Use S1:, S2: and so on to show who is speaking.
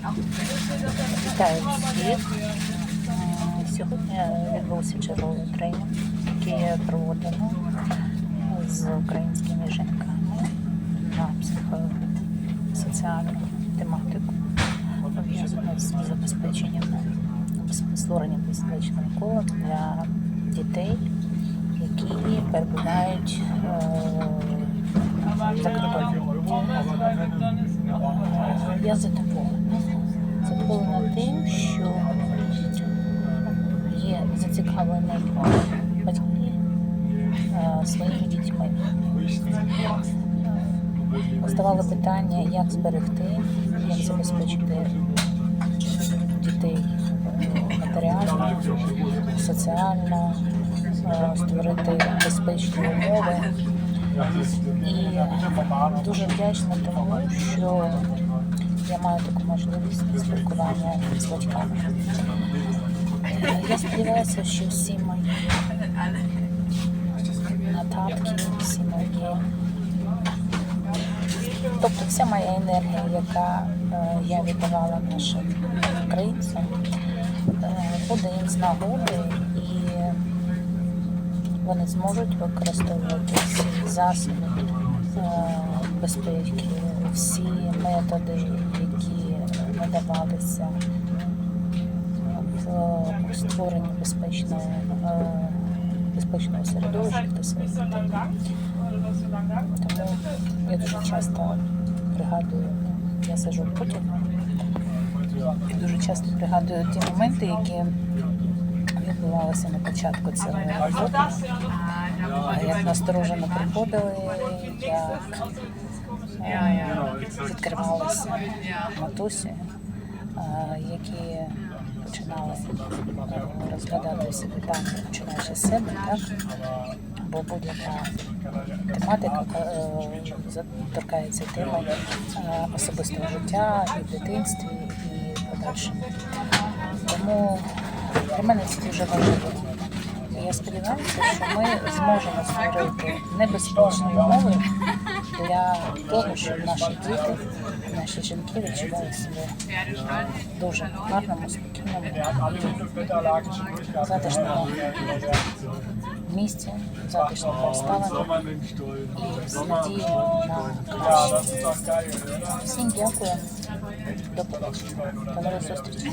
S1: Вітаю всіх. Сьогодні відбувся черговий тренінг, який проводимо з українськими жінками на психосоціальну тематику, пов'язану з забезпеченням створенням безпечного кола для дітей, які перебувають е, за кордоном. Е, Я задоволена. Задоволена тим, що є зацікавлені батьки е, своїми дітьми. Ставало питання, як зберегти, як забезпечити дітей матеріально, соціально, е, створити безпечні умови. І дуже вдячна тому, що я маю таку можливість спілкування з батьками. Я сподіваюся, що всі мої нотатки, всі мої, тобто вся моя енергія, яка е, я віддавала нашим українцям, е, буде їм з нагоди і вони зможуть використовувати всі засоби е, безпеки, всі методи, які надавалися в створенні безпечного, е, безпечного середовища своїх дітей. Тому я дуже часто пригадую, я сижу в потягу, і дуже часто пригадую ті моменти, які відбувалися на початку цього роботи. Як насторожено приходили, як е, відкривалися матусі, е, які починали е, розглядати всі питання, починаючи з себе, так? Бо будь-яка тематика торкається теми особистого життя і в дитинстві, і подальшому. Тому для мене це дуже важливо. І я сподіваюся, що ми зможемо створити небезпечні умови для того, щоб наші діти, наші жінки відчували себе дуже гарному, спокійному і затишному місці, затишному обставинах і з на краще. Всім дякую. До побачення. До нових зустрічей.